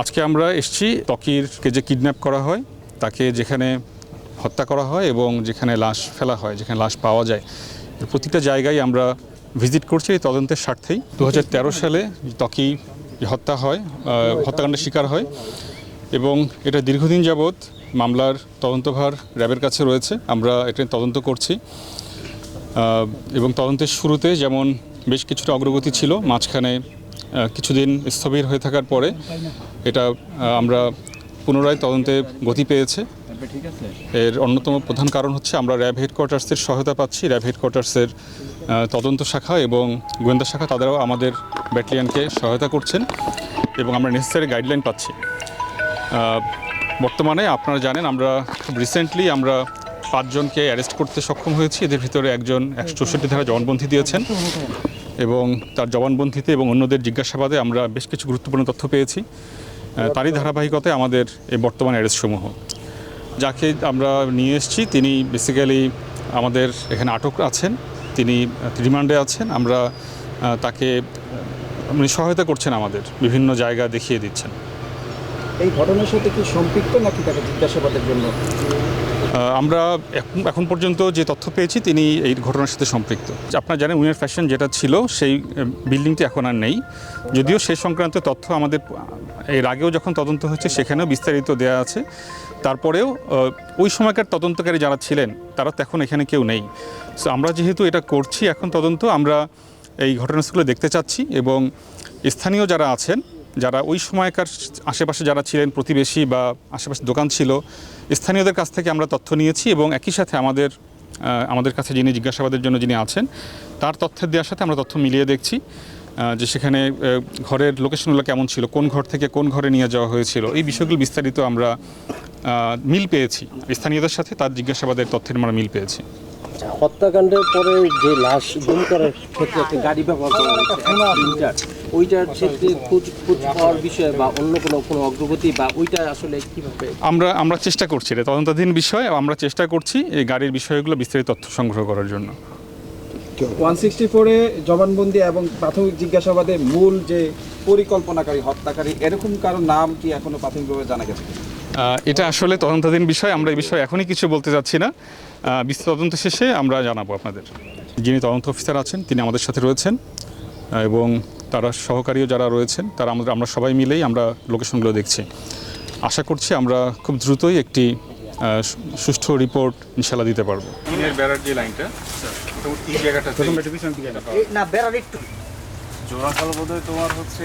আজকে আমরা এসেছি তকিরকে যে কিডন্যাপ করা হয়, তাকে যেখানে হত্যা করা হয় এবং যেখানে লাশ ফেলা হয়, যেখানে লাশ পাওয়া যায় প্রতিটা জায়গায় আমরা ভিজিট করছি এই তদন্তের স্বার্থেই। দু হাজার তেরো সালে ত্বকি হত্যা হয় হত্যাকাণ্ডের শিকার হয় এবং এটা দীর্ঘদিন যাবৎ মামলার তদন্তভার র্যাবের কাছে রয়েছে। আমরা এটা তদন্ত করছি। এবং তদন্তের শুরুতে যেমন বেশ কিছুটা অগ্রগতি ছিল, মাঝখানে কিছুদিন স্থবির হয়ে থাকার পরে এটা আমরা পুনরায় তদন্তে গতি পেয়েছে। এর অন্যতম প্রধান কারণ হচ্ছে আমরা র্যাব হেডকোয়ার্টার্সের সহায়তা পাচ্ছি। র্যাব হেডকোয়ার্টার্সের তদন্ত শাখা এবং গোয়েন্দা শাখা তাদেরও আমাদের ব্যাটালিয়ানকে সহায়তা করছেন এবং আমরা নেসেসারি গাইডলাইন পাচ্ছি। বর্তমানে আপনারা জানেন, আমরা খুব রিসেন্টলি আমরা পাঁচজনকে অ্যারেস্ট করতে সক্ষম হয়েছি। এদের ভিতরে একজন একশো চৌষট্টি ধারা জবানবন্দি দিয়েছেন। এবং তার জবানবন্দিতে এবং অন্যদের জিজ্ঞাসাবাদে আমরা বেশ কিছু গুরুত্বপূর্ণ তথ্য পেয়েছি। তারই ধারাবাহিকতায় আমাদের এই বর্তমান অ্যারেস্টসমূহ। যাকে আমরা নিয়ে এসেছি, তিনি বেসিক্যালি আমাদের এখানে আটক আছেন, তিনি রিমান্ডে আছেন, আমরা তাকে সহায়তা করছেন আমাদের, বিভিন্ন জায়গা দেখিয়ে দিচ্ছেন। এই ঘটনার সাথে কি সম্পৃক্ত নাকি তাকে জিজ্ঞাসাবাদের জন্য? আমরা এখন পর্যন্ত যে তথ্য পেয়েছি তিনি এই ঘটনার সাথে সম্পৃক্ত। আপনারা জানেন উইনার ফ্যাশন যেটা ছিল, সেই বিল্ডিংটি এখন আর নেই। যদিও সেই সংক্রান্ত তথ্য আমাদের এর আগেও যখন তদন্ত হয়েছে সেখানেও বিস্তারিত দেওয়া আছে। তারপরেও ওই সময়কার তদন্তকারী যারা ছিলেন, তারা তো এখন এখানে কেউ নেই। সো আমরা যেহেতু এটা করছি এখন তদন্ত, আমরা এই ঘটনাগুলো দেখতে চাচ্ছি এবং স্থানীয় যারা আছেন যারা ওই সময়কার আশেপাশে যারা ছিলেন, প্রতিবেশী বা আশেপাশে দোকান ছিল, স্থানীয়দের কাছ থেকে আমরা তথ্য নিয়েছি এবং একই সাথে আমাদের আমাদের কাছে যিনি জিজ্ঞাসাবাদের জন্য যিনি আছেন, তার তথ্যের দেওয়ার সাথে আমরা তথ্য মিলিয়ে দেখছি যে সেখানে ঘরের লোকেশনগুলো কেমন ছিল, কোন ঘর থেকে কোন ঘরে নিয়ে যাওয়া হয়েছিল, এই বিষয়গুলো বিস্তারিত আমরা মিল পেয়েছি। স্থানীয়দের সাথে তার জিজ্ঞাসাবাদের তথ্যের আমরা মিল পেয়েছি। হত্যাকাণ্ডের পরে যে লাশ গুম করার ক্ষেত্রে গাড়ি ব্যবহার করা ওইটার ক্ষেত্রে খোঁজ খোঁজ পাওয়ার বিষয়ে বা অন্য কোনো কোনো অগ্রগতি বা ওইটা আসলে কীভাবে? আমরা আমরা চেষ্টা করছি এটা তদন্তাধীন বিষয় আমরা চেষ্টা করছি এই গাড়ির বিষয়গুলো বিস্তারিত তথ্য সংগ্রহ করার জন্য। ওয়ান সিক্সটি ফোরে জবানবন্দি এবং প্রাথমিক জিজ্ঞাসাবাদে মূল যে পরিকল্পনাকারী হত্যাকারী এরকম কারও নাম কি এখনও প্রাথমিকভাবে জানা গেছে? এটা আসলে তদন্তাধীন বিষয় আমরা এই বিষয়ে এখনই কিছু বলতে চাচ্ছি না। বিস্তৃত তদন্ত শেষে আমরা জানাব আপনাদের। যিনি তদন্ত অফিসার আছেন তিনি আমাদের সাথে রয়েছেন। এবং তারা সহকারীও যারা রয়েছেন তারা আমাদের আমরা সবাই মিলেই আমরা লোকেশনগুলো দেখছি। আশা করছি আমরা খুব দ্রুতই একটি সুষ্ঠু রিপোর্ট ইনশাল্লাহ দিতে পারব। বেড়ার যে লাইনটা এই জায়গাটা না বেড়ার একটু। জোড়াকাল বোধহয় তোমার হচ্ছে